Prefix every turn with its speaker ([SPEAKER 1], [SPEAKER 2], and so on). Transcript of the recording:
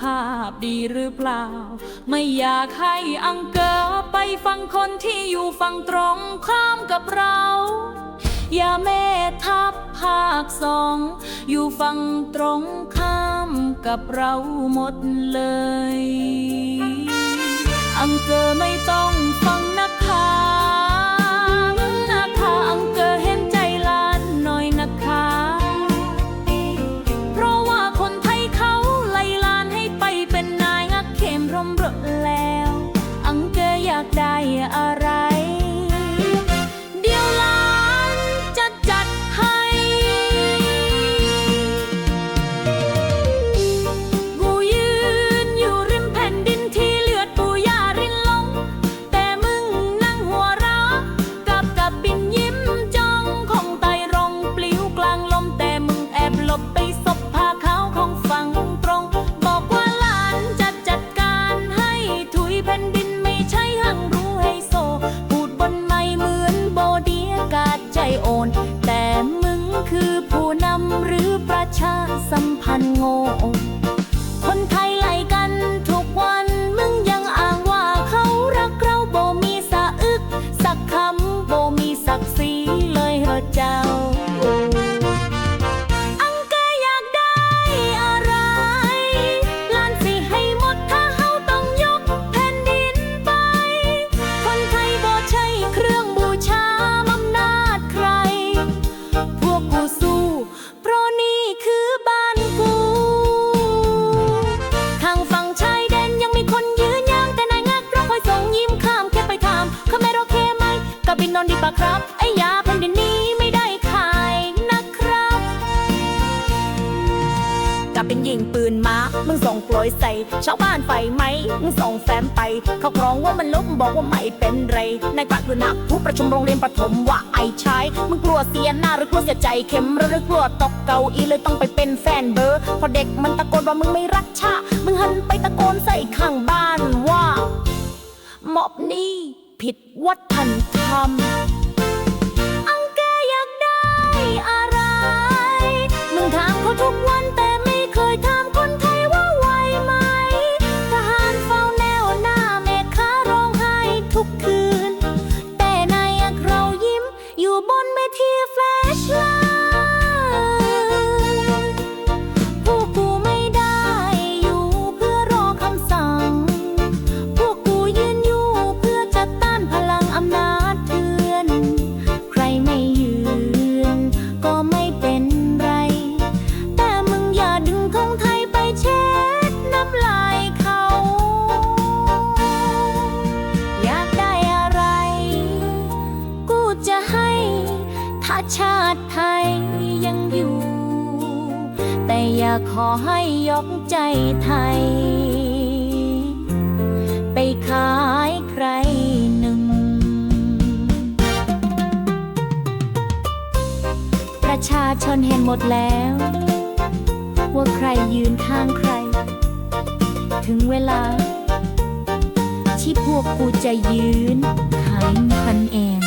[SPEAKER 1] ภาพดีหรือเปล่า ไม่อยากให้อังเกอไปฟังคนที่อยู่ฝั่งตรงข้ามกับเรา อย่าเมทับภาคสอง อยู่ฝั่งตรงข้ามกับเราหมดเลย รือปร มกับบินอนดีปะครับ ไอ้ยาแผ่นดินนี้ไม่ได้ขายนะครับ
[SPEAKER 2] กับเป็นยิงปืนมามึงส่งโปรยใส่ชาวบ้านไฟไหมมึงส่งแฟ้มไป เขากรองว่ามันลบบอกว่าไม่เป็นไรนายกว่าคือนักผู้ประชุมโรงเรียนประถมว่าไอ้ชายมึงกลัวเสียหน้าหรือกลัวเสียใจเข็มหรือกลัวตกเก้าอี้เลยต้องไปเป็นแฟนเบอร์พอเด็กมันตะโกนว่ามึงไม่รักชา มึงหันไปตะโกนใส่ข้างบ้านว่าม็อบนี้ ผิดวัฒนธรรม
[SPEAKER 1] อังแกอยากได้อะไร มึงถามเขาทุกวันแต่ไม่เคยถามคนไทยว่าไหวไหม ทหารเฝ้าแนวหน้าแม่ค้าร้องไห้ทุกคืน แต่นายอักเรายิ้มอยู่บนเวทีแฟลชไลท์าติไทยยังอยู่ แต่อย่าขอให้ยกใจไทย ไปขายใครหนึ่ง ประชาชนเห็นหมดแล้ว ว่าใครยืนข้างใคร ถึงเวลา ที่พวกกูจะยืนขายพันเอง